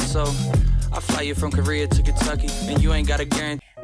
So.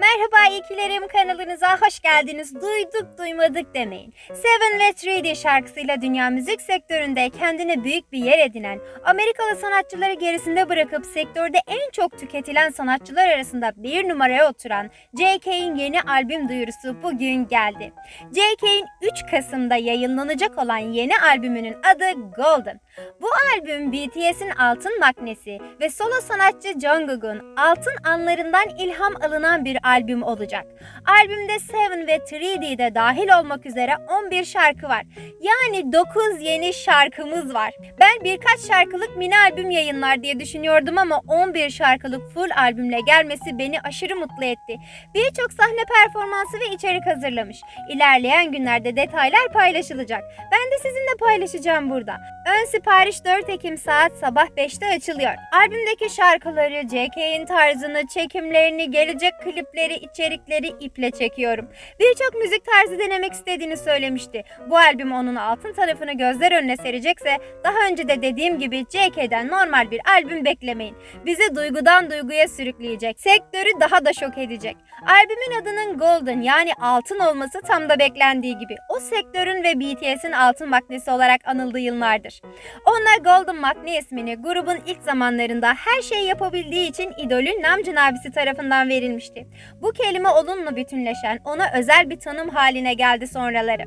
Merhaba ikilerim kanalınıza hoş geldiniz. Duyduk duymadık demeyin. Seven ve 3D şarkısıyla dünya müzik sektöründe kendine büyük bir yer edinen, Amerikalı sanatçıları gerisinde bırakıp sektörde en çok tüketilen sanatçılar arasında bir numaraya oturan J.K.'in yeni albüm duyurusu bugün geldi. J.K.'in 3 Kasım'da yayınlanacak olan yeni albümünün adı Golden. Bu albüm BTS'in Altın Magnesi ve solo sanatçı Jungkook'un altın anlarından ilham alınan bir albüm olacak. Albümde Seven ve 3D'de dahil olmak üzere 11 şarkı var. Yani 9 yeni şarkımız var. Ben birkaç şarkılık mini albüm yayınlar diye düşünüyordum ama 11 şarkılık full albümle gelmesi beni aşırı mutlu etti. Birçok sahne performansı ve içerik hazırlamış. İlerleyen günlerde detaylar paylaşılacak. Ben de sizinle paylaşacağım burada. Ön sipariş 4 Ekim saat sabah 5'te açılıyor. Albümdeki şarkıları, JK'in tarzını, çekimlerini, gelecek klipleri, içerikleri iple çekiyorum. Birçok müzik tarzı denemek istediğini söylemişti. Bu albüm onun altın tarafını gözler önüne serecekse daha önce de dediğim gibi JK'den normal bir albüm beklemeyin. Bizi duygudan duyguya sürükleyecek. Sektörü daha da şok edecek. Albümün adının Golden yani altın olması tam da beklendiği gibi. O sektörün ve BTS'in altın magnesi olarak anıldığı yıllardır. Onlar Golden Magne ismini grubun ilk zamanlarında her şeyi yapabildiği için idolü Namjoon abisi tarafından verilmişti. Bu kelime onunla bütünleşen, ona özel bir tanım haline geldi sonraları.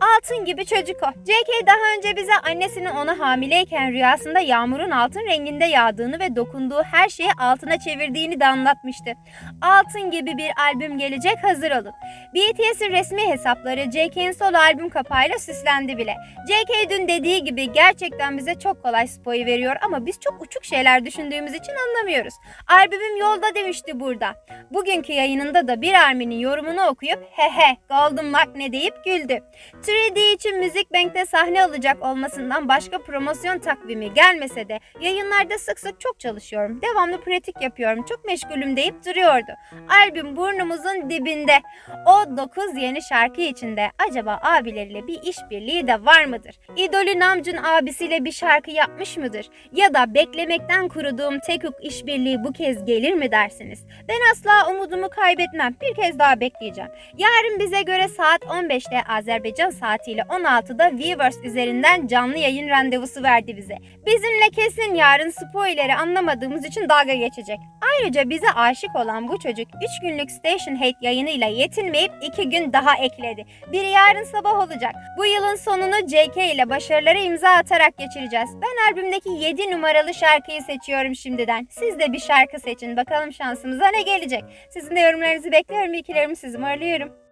Altın gibi çocuk o. JK daha önce bize annesinin ona hamileyken rüyasında yağmurun altın renginde yağdığını ve dokunduğu her şeyi altına çevirdiğini de anlatmıştı. Altın gibi bir albüm gelecek hazır olun. BTS'in resmi hesapları JK'nin solo albüm kapağıyla süslendi bile. JK dün dediği gibi gerçekten bize çok kolay spoyu veriyor ama biz çok uçuk şeyler düşündüğümüz için anlamıyoruz. Albümüm yolda demişti burada. Bugünkü yayınında da bir Armin'in yorumunu okuyup he he Golden Magne deyip güldü. 3D için Müzik Bank'te sahne alacak olmasından başka promosyon takvimi gelmese de yayınlarda sık sık çok çalışıyorum. Devamlı pratik yapıyorum. Çok meşgulüm deyip duruyordu. Albüm burnumuzun dibinde. O 9 yeni şarkı içinde acaba abileriyle bir işbirliği de var mıdır? İdolü Namjoon abisiyle bir şarkı yapmış mıdır? Ya da beklemekten kuruduğum Tekuk işbirliği bu kez gelir mi dersiniz? Ben asla umudumu kaybetmem. Bir kez daha bekleyeceğim. Yarın bize göre saat 15'te Azerbaycan saatiyle 16'da Weverse üzerinden canlı yayın randevusu verdi bize. Bizimle kesin yarın spoiler'i anlamadığımız için dalga geçecek. Ayrıca bize aşık olan bu çocuk 3 günlük Station Hate yayınıyla yetinmeyip 2 gün daha ekledi. Biri yarın sabah olacak. Bu yılın sonunu JK ile başarılara imza atarak geçireceğiz. Ben albümdeki 7 numaralı şarkıyı seçiyorum şimdiden. Siz de bir şarkı seçin. Bakalım şansımıza ne gelecek. Sizin de yorumlarınızı bekliyorum. İkilerimi sizi arıyorum.